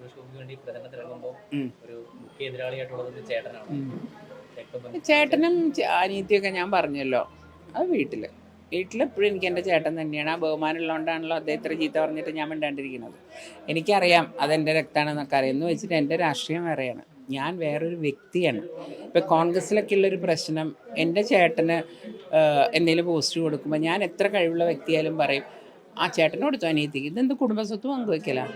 സുരേഷ് ഗോപിക്ക് വേണ്ടി പ്രചരണത്തിനിറങ്ങുമ്പോൾ ഒരു മുഖ്യ എതിരാളിയായിട്ടുള്ളത് ചേട്ടനാണ്. ചേട്ടനും അനിയത്തിയൊക്കെ ഞാൻ പറഞ്ഞല്ലോ. അത് വീട്ടിൽ വീട്ടിലെപ്പോഴും എനിക്ക് എന്റെ ചേട്ടൻ തന്നെയാണ്. ആ ബഹുമാനമുള്ളതുകൊണ്ടാണല്ലോ അദ്ദേഹം ഇത്ര ചീത്ത പറഞ്ഞിട്ട് ഞാൻ മിണ്ടാണ്ടിരിക്കുന്നത്. എനിക്കറിയാം അതെന്റെ രക്തമാണെന്നൊക്കെ അറിയാം. എന്ന് വെച്ചിട്ട് എന്റെ രാഷ്ട്രീയം വേറെയാണ്. ഞാൻ വേറൊരു വ്യക്തിയാണ്. ഇപ്പം കോൺഗ്രസ്സിലൊക്കെ ഉള്ളൊരു പ്രശ്നം എന്റെ ചേട്ടന് എന്തെങ്കിലും പോസ്റ്റ് കൊടുക്കുമ്പോൾ ഞാൻ എത്ര കഴിവുള്ള വ്യക്തിയായാലും പറയും ആ ചേട്ടനോട് തോന്നിയെത്തിക്കും ഇതെന്ത് കുടുംബസ്വത്ത് പങ്കുവയ്ക്കലാണ്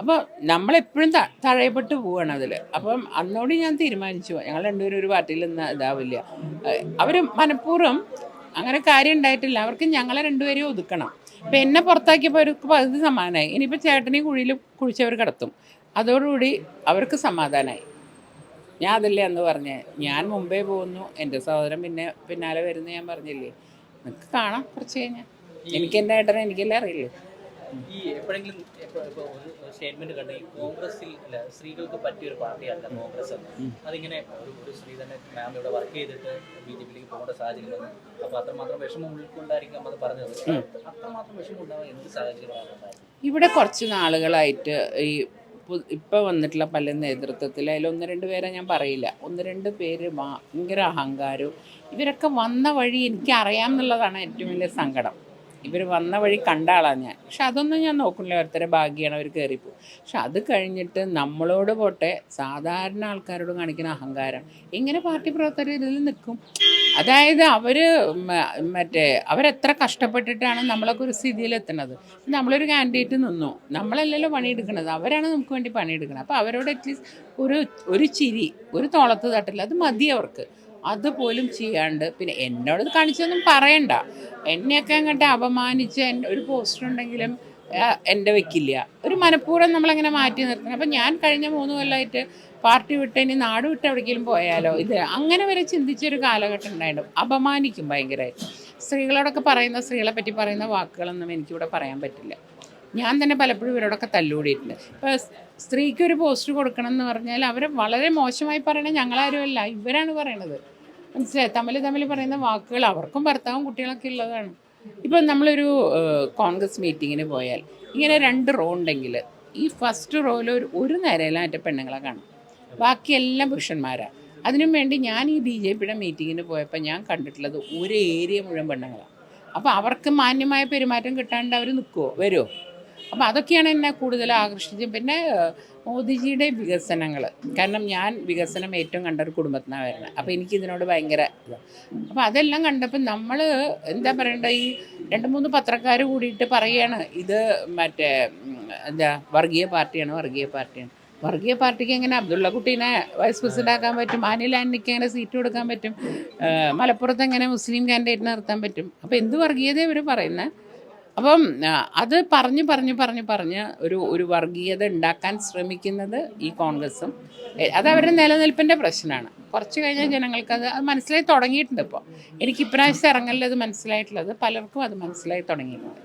അപ്പോൾ നമ്മളെപ്പോഴും തഴയപ്പെട്ട് പോവുകയാണ് അതിൽ അപ്പം അന്നോട് ഞാൻ തീരുമാനിച്ചു. ഞങ്ങൾ രണ്ടുപേരും ഒരു പാർട്ടിയിൽ നിന്ന് ഇതാവില്ല. അവർ മനഃപൂർവം അങ്ങനെ കാര്യം ഉണ്ടായിട്ടില്ല. അവർക്ക് ഞങ്ങളെ രണ്ടുപേരെയും ഒതുക്കണം. ഇപ്പം എന്നെ പുറത്താക്കിയപ്പോൾ അവർക്ക് പകുതി സമാധാനമായി ഇനിയിപ്പോൾ ചേട്ടനെയും കുഴിയിൽ കുഴിച്ചവർ കിടത്തും. അതോടുകൂടി അവർക്ക് സമാധാനമായി ഞാൻ അതല്ലേ അന്ന് പറഞ്ഞേ? ഞാൻ മുമ്പേ പോകുന്നു എന്റെ സഹോദരൻ പിന്നെ പിന്നാലെ വരുന്നു ഞാൻ പറഞ്ഞില്ലേ? നിങ്ങൾക്ക് കാണാം കുറച്ച് കഴിഞ്ഞാൽ എനിക്ക് എന്റെ ഏട്ടനെ എനിക്കെല്ലാം അറിയില്ലേ? ഈ എപ്പോഴെങ്കിലും ഒരു സ്റ്റേറ്റ്മെന്റ് കണ്ടു ഈ കോൺഗ്രസിൽ അല്ല സ്ത്രീകൾക്ക് പറ്റിയ ഒരു പാർട്ടിയല്ല കോൺഗ്രസ്. എന്ന് അതിങ്ങനെ ഒരു ഒരു സ്ത്രീ തന്നെ മാം ഇവിടെ വർക്ക് ചെയ്തിട്ട് ബി ജെ പിയിലേക്ക് പോകേണ്ട സാഹചര്യം വന്നു. അപ്പോൾ അത്രമാത്രം വിഷമം ഉൾക്കൊണ്ടായിരിക്കും അത് പറഞ്ഞത്. അത്രമാത്രം വിഷമം ഉണ്ടാവാൻ എന്ത് സാഹചര്യമാണ് ഇവിടെ കുറച്ച് നാളുകളായിട്ട് ഈ ഇപ്പൊ വന്നിട്ടുള്ള പല നേതൃത്വത്തിൽ അതിൽ ഒന്ന് രണ്ട് പേരെ ഞാൻ പറയില്ല. ഒന്ന് രണ്ട് പേര് ഭയങ്കര അഹങ്കാരവും. ഇവരൊക്കെ വന്ന വഴി എനിക്ക് അറിയാമെന്നുള്ളതാണ് ഏറ്റവും വലിയ സങ്കടം. ഇവർ വന്ന വഴി കണ്ട ആളാണ് ഞാൻ. പക്ഷെ അതൊന്നും ഞാൻ നോക്കുന്നില്ല. ഓരോരുത്തരെ ഭാഗ്യമാണ് അവർ കയറിപ്പോ പക്ഷെ അത് കഴിഞ്ഞിട്ട് നമ്മളോട് പോട്ടെ സാധാരണ ആൾക്കാരോട് കാണിക്കുന്ന അഹങ്കാരം. ഇങ്ങനെ പാർട്ടി പ്രവർത്തകർ ഇതിൽ നിൽക്കും. അതായത് അവർ മറ്റേ അവരെത്ര കഷ്ടപ്പെട്ടിട്ടാണ് നമ്മളൊക്കെ ഒരു സ്ഥിതിയിലെത്തുന്നത്. നമ്മളൊരു കാൻഡിഡേറ്റ് നിന്നു. നമ്മളല്ലല്ലോ പണിയെടുക്കുന്നത്. അവരാണ് നമുക്ക് വേണ്ടി പണിയെടുക്കുന്നത്. അപ്പോൾ അവരോട് അറ്റ്ലീസ്റ്റ് ഒരു ഒരു ചിരി ഒരു തോളത്ത് തട്ടില്ല. അത് മതി അവർക്ക്. അതുപോലും ചെയ്യാണ്ട് പിന്നെ എന്നോട് കാണിച്ചൊന്നും പറയണ്ട. എന്നെയൊക്കെ അങ്ങോട്ട് അപമാനിച്ച് ഒരു പോസ്റ്റർ ഉണ്ടെങ്കിലും എന്റെ വെക്കില്ല. ഒരു മനഃപൂർവം നമ്മളങ്ങനെ മാറ്റി നിർത്തണം. അപ്പം ഞാൻ കഴിഞ്ഞ മൂന്ന് കൊല്ലമായിട്ട് പാർട്ടി വിട്ട് ഇനി നാട് വിട്ട് എവിടേക്കെങ്കിലും പോയാലോ? ഇത് അങ്ങനെ വരെ ചിന്തിച്ചൊരു കാലഘട്ടം ഉണ്ടായിരുന്നു. അപമാനിക്കും ഭയങ്കരമായിട്ട് സ്ത്രീകളോടൊക്കെ പറയുന്ന സ്ത്രീകളെ പറ്റി പറയുന്ന വാക്കുകളൊന്നും എനിക്കിവിടെ പറയാൻ പറ്റില്ല. ഞാൻ തന്നെ പലപ്പോഴും ഇവരോടൊക്കെ തല്ലുകൂടിയിട്ടുണ്ട്. ഇപ്പോൾ സ്ത്രീക്ക് ഒരു പോസ്റ്റ് കൊടുക്കണം എന്ന് പറഞ്ഞാൽ അവർ വളരെ മോശമായി പറയണത് ഞങ്ങളാരുമല്ല ഇവരാണ് പറയണത്. മനസ്സിലായി? തമ്മിൽ തമ്മിൽ പറയുന്ന വാക്കുകൾ അവർക്കും ഭർത്താവും കുട്ടികളൊക്കെ ഉള്ളതാണ്. ഇപ്പം നമ്മളൊരു കോൺഗ്രസ് മീറ്റിങ്ങിന് പോയാൽ ഇങ്ങനെ രണ്ട് റോ ഉണ്ടെങ്കിൽ ഈ ഫസ്റ്റ് റോയിൽ ഒരു ഒരു നിരയിലാറ്റ പെണ്ണുങ്ങളെ കാണും. ബാക്കിയെല്ലാം പുരുഷന്മാരാണ് അതിനും വേണ്ടി ഞാൻ ഈ ബി ജെ പിയുടെ മീറ്റിങ്ങിന് പോയപ്പോൾ ഞാൻ കണ്ടിട്ടുള്ളത് ഒരു ഏരിയ മുഴുവൻ പെണ്ണുങ്ങളാണ് അപ്പോൾ അവർക്ക് മാന്യമായ പെരുമാറ്റം കിട്ടാണ്ട് അവർ നിൽക്കുമോ വരുമോ അപ്പോൾ അതൊക്കെയാണ് എന്നെ കൂടുതൽ ആകർഷിച്ചത്. പിന്നെ മോദിജിയുടെ വികസനങ്ങൾ കാരണം ഞാൻ വികസനം ഏറ്റവും കണ്ട ഒരു കുടുംബത്തിനാണ്. വരുന്നത് അപ്പോൾ എനിക്ക് ഇതിനോട് ഭയങ്കര അപ്പോൾ അതെല്ലാം കണ്ടപ്പോൾ നമ്മൾ എന്താ പറയണ്ട ഈ രണ്ട് മൂന്ന് പത്രക്കാർ കൂടിയിട്ട് പറയുകയാണ് ഇത് മറ്റേ എന്താ വർഗീയ പാർട്ടിയാണ് വർഗീയ പാർട്ടിയാണ്. വർഗീയ പാർട്ടിക്ക് എങ്ങനെ അബ്ദുള്ള കുട്ടീനെ വൈസ് പ്രസിഡന്റ് ആക്കാൻ പറ്റും? ആന്റിക്ക് എങ്ങനെ സീറ്റ് കൊടുക്കാൻ പറ്റും? മലപ്പുറത്ത് എങ്ങനെ മുസ്ലിം കാൻഡിഡേറ്റ് നിർത്താൻ പറ്റും? അപ്പോൾ എന്ത് വർഗീയത ഇവർ പറയുന്നത് അപ്പം അത് പറഞ്ഞ് പറഞ്ഞ് പറഞ്ഞ് പറഞ്ഞ് ഒരു ഒരു വർഗീയത ഉണ്ടാക്കാൻ ശ്രമിക്കുന്നത് ഈ കോൺഗ്രസും. അത് അവരുടെ നിലനിൽപ്പിന്റെ പ്രശ്നമാണ്. കുറച്ച് കഴിഞ്ഞാൽ ജനങ്ങൾക്ക് അത് അത് മനസ്സിലായി തുടങ്ങിയിട്ടുണ്ട് ഇപ്പോൾ. എനിക്ക് ഇപ്രാവശ്യം ഇറങ്ങലിൽ അത് മനസ്സിലായിട്ടുള്ളത് പലർക്കും അത് മനസ്സിലായി തുടങ്ങിയിട്ടുണ്ട്.